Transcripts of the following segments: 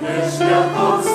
Іде шляхом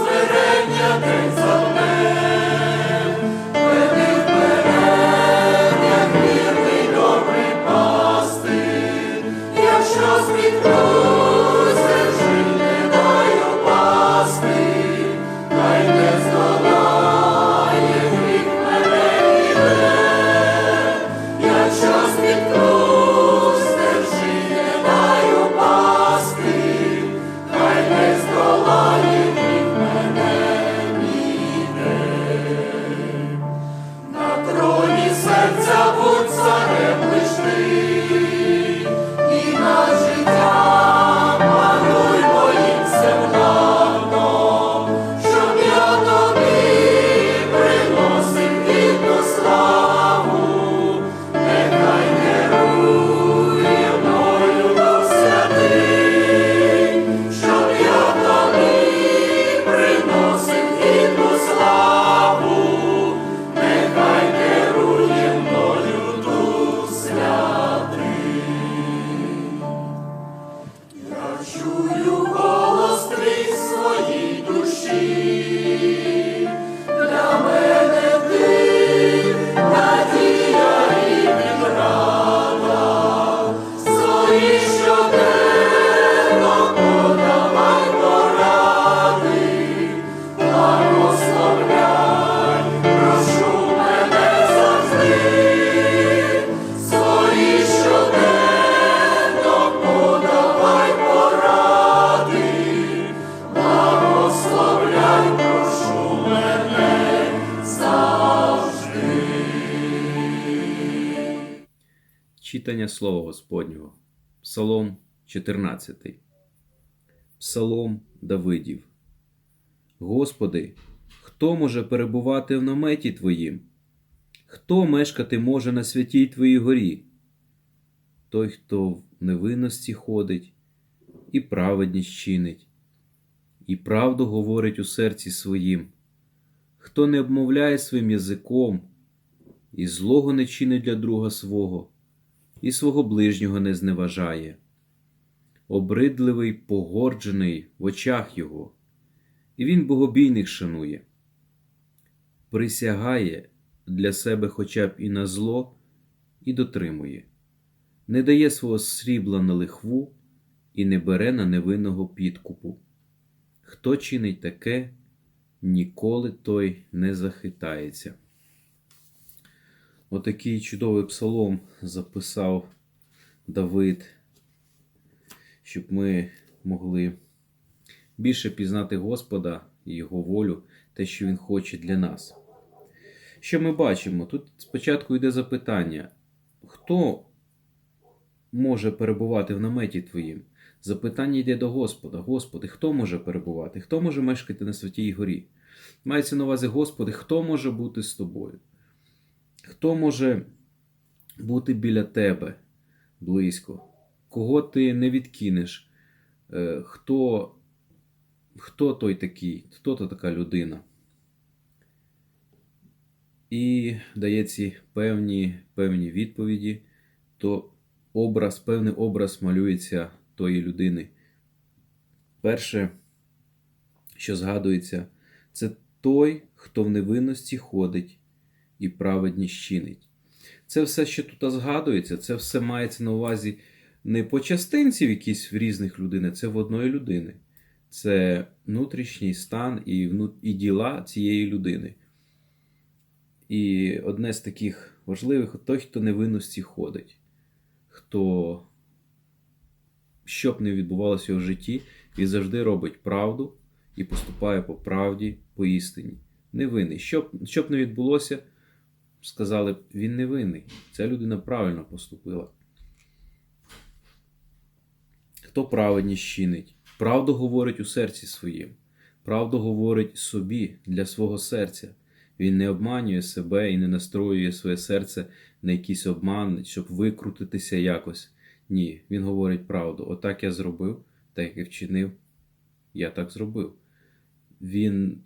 Читання Слова Господнього. Псалом 14. Псалом Давидів. Господи, хто може перебувати в наметі Твоїм? Хто мешкати може на святій Твоїй горі? Той, хто в невинності ходить, і праведність чинить, і правду говорить у серці своїм, хто не обмовляє своїм язиком, і злого не чинить для друга свого, і свого ближнього не зневажає. Обридливий, погорджений в очах його, і він богобійних шанує, присягає для себе хоча б і на зло, і дотримує, не дає свого срібла на лихву і не бере на невинного підкупу. Хто чинить таке, ніколи той не захитається. Отакий чудовий псалом записав Давид, щоб ми могли більше пізнати Господа і Його волю, те, що Він хоче для нас. Що ми бачимо? Тут спочатку йде запитання: хто може перебувати в наметі Твоїм? Запитання йде до Господа. Господи, хто може перебувати? Хто може мешкати на святій горі? Мається на увазі, Господи, хто може бути з тобою? Хто може бути біля тебе близько? Кого ти не відкинеш? Е, Хто, хто той такий? Хто то така людина? І дає ці певні, певні відповіді, то образ, певний образ малюється тої людини. Перше, що згадується, це той, хто в невинності ходить і праведність чинить. Це все, що тут згадується, це все мається на увазі не по частинці в якісь в різних людей, це в одної людини. Це внутрішній стан і, і діла цієї людини. І одне з таких важливих той, хто невинності ходить, хто, що б не відбувалося в житті, він завжди робить правду і поступає по правді, по істині. Невинний. Що б, що б не відбулося, сказали б, він невинний. Ця людина правильно поступила. Хто праведність чинить? Правду говорить у серці своїм, правду говорить собі для свого серця. Він не обманює себе і не настроює своє серце на якийсь обман, щоб викрутитися якось. Ні, він говорить правду. Отак я зробив, так як і вчинив, я так зробив. Він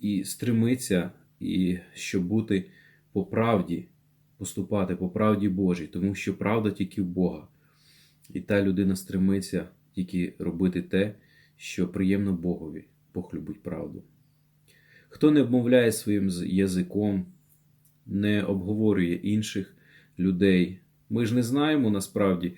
і стремиться, і щоб бути по правді, поступати по правді Божій, тому що правда тільки в Бога. І та людина стремиться тільки робити те, що приємно Богові, Бог любить правду. Хто не обмовляє своїм язиком, не обговорює інших людей. Ми ж не знаємо насправді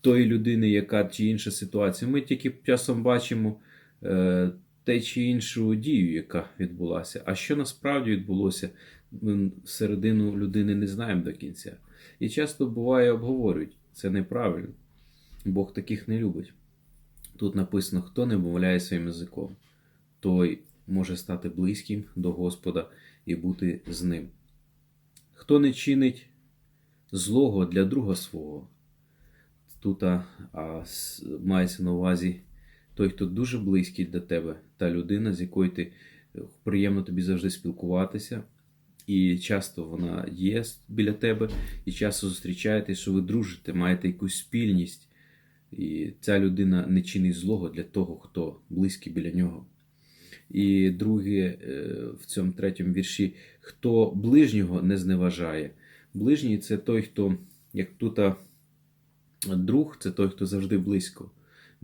тої людини, яка чи інша ситуація. Ми тільки часом бачимо е, те чи іншу дію, яка відбулася. А що насправді відбулося, ми середину людини не знаємо до кінця. І часто буває обговорюють. Це неправильно. Бог таких не любить. Тут написано: хто не мовляє своїм язиком, той може стати близьким до Господа і бути з ним. Хто не чинить злого для друга свого, тут а, а, мається на увазі той, хто дуже близький до тебе, та людина, з якою ти е, приємно тобі завжди спілкуватися, і часто вона є біля тебе, і часто зустрічаєтесь, що ви дружите, маєте якусь спільність, і ця людина не чинить злого для того, хто близький біля нього. І друге, е, в цьому третьому вірші, хто ближнього не зневажає. Ближній це той, хто, як тут друг, це той, хто завжди близько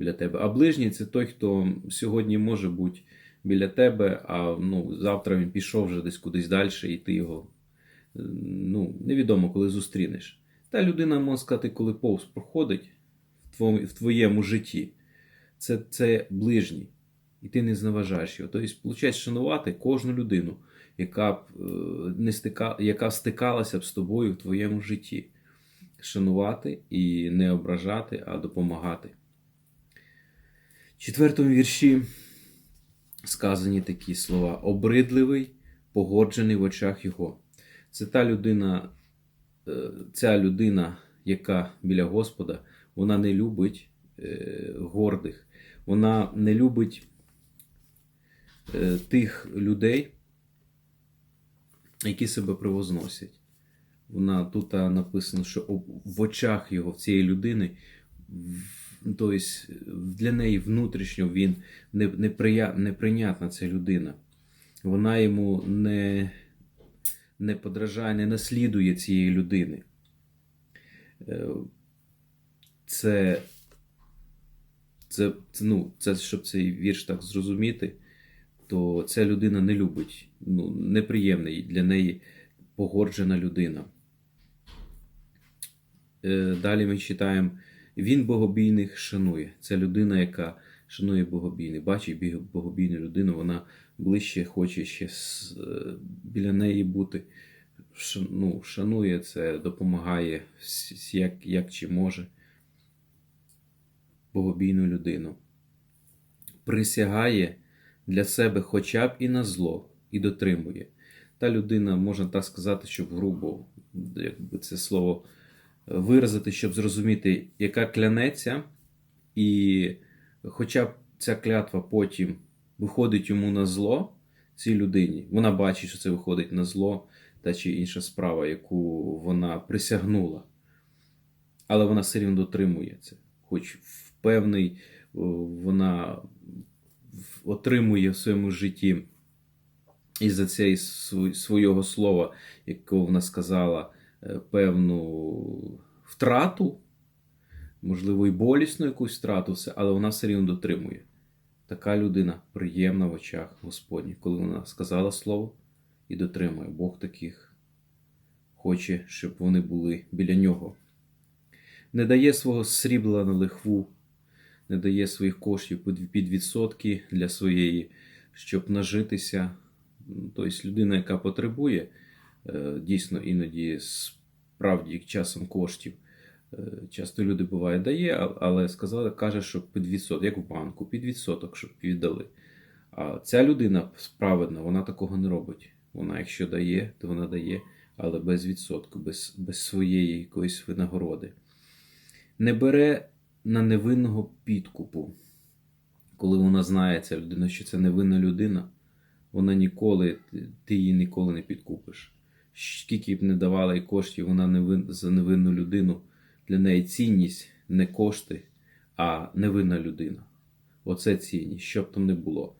біля тебе. А ближній це той, хто сьогодні може бути біля тебе, а ну, завтра він пішов вже десь кудись далі, і ти його ну, невідомо, коли зустрінеш. Та людина, можна сказати, коли повз проходить в твоєму, житті, це, це ближній. І ти не зневажаєш його. Тобто, виходить, шанувати кожну людину, яка, б, е, не стика, яка стикалася б з тобою в твоєму житті. Шанувати і не ображати, а допомагати. Четвертому вірші сказані такі слова: обридливий, погоджений в очах його. Це та людина, е, ця людина, яка біля Господа, вона не любить е, гордих, вона не любить е, тих людей, які себе превозносять. Вона тут написано, що в очах його, в цієї людини, тобто для неї внутрішньо він неприя, неприйнятна ця людина. Вона йому не, не подражає, не наслідує цієї людини. Е, Це, це, ну, це, щоб цей вірш так зрозуміти, то ця людина не любить, ну, неприємна їй для неї погоджена людина. Е, Далі ми читаємо: Він богобійних шанує. Це людина, яка шанує богобійних. Бачить богобійну людину, вона ближче хоче ще е, біля неї бути. Ну, шанує це, допомагає як, як чи може богобійну людину. Присягає для себе хоча б і на зло, і дотримує. Та людина, можна так сказати, щоб грубо якби це слово виразити, щоб зрозуміти, яка клянеться, і хоча б ця клятва потім виходить йому на зло цій людині, вона бачить, що це виходить на зло та чи інша справа, яку вона присягнула. Але вона все рівно дотримує. Хоч в певний вона отримує в своєму житті із-за цієї св- свого слова, якого вона сказала, е, певну втрату, можливо, і болісну якусь втрату, але вона все рівно дотримує. Така людина приємна в очах Господніх, коли вона сказала слово і дотримує. Бог таких хоче, щоб вони були біля нього. Не дає свого срібла на лихву, не дає своїх коштів під відсотки для своєї, щоб нажитися. Тобто людина, яка потребує е, дійсно іноді справді часом коштів. Е, Часто люди буває дає, але сказали, каже, що під відсоток, як в банку, під відсоток, щоб віддали. А ця людина справедна, вона такого не робить. Вона, якщо дає, то вона дає, але без відсотку, без, без своєї якоїсь винагороди. Не бере на невинного підкупу. Коли вона знає, ця людина, що це невинна людина, вона ніколи, ти її ніколи не підкупиш. Скільки б не давала їй коштів, вона невин, за невинну людину, для неї цінність не кошти, а невинна людина. Оце цінність, що б там не було.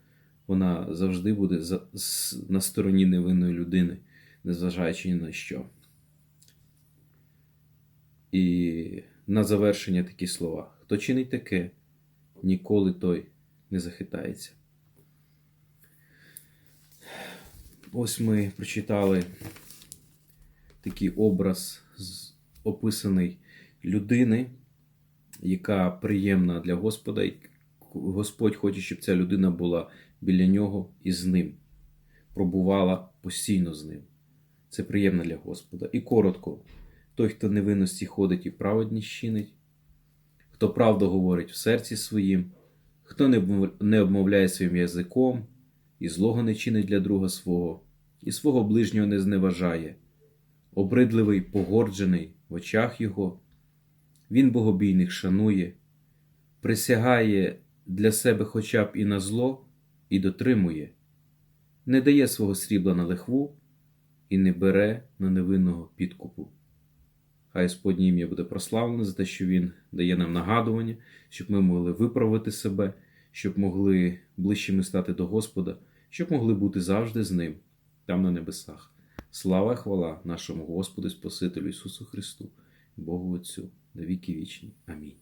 Вона завжди буде за, с- на стороні невинної людини, незважаючи ні на що. І на завершення такі слова. Хто чинить таке, ніколи той не захитається. Ось ми прочитали такий образ, описаний людини, яка приємна для Господа, і Господь хоче, щоб ця людина була біля нього і з ним, пробувала постійно з ним. Це приємно для Господа. І коротко, той, хто невинності ходить і праведність чинить, хто правду говорить в серці своїм, хто не обмовляє своїм язиком, і злого не чинить для друга свого, і свого ближнього не зневажає, обридливий, погорджений в очах його, він богобійних шанує, присягає для себе хоча б і на зло, і дотримує, не дає свого срібла на лихву і не бере на невинного підкупу. Хай Господнє ім'я буде прославлене за те, що Він дає нам нагадування, щоб ми могли виправити себе, щоб могли ближчими стати до Господа, щоб могли бути завжди з Ним, там на небесах. Слава і хвала нашому Господу Спасителю Ісусу Христу, Богу Отцю, на віки вічні. Амінь.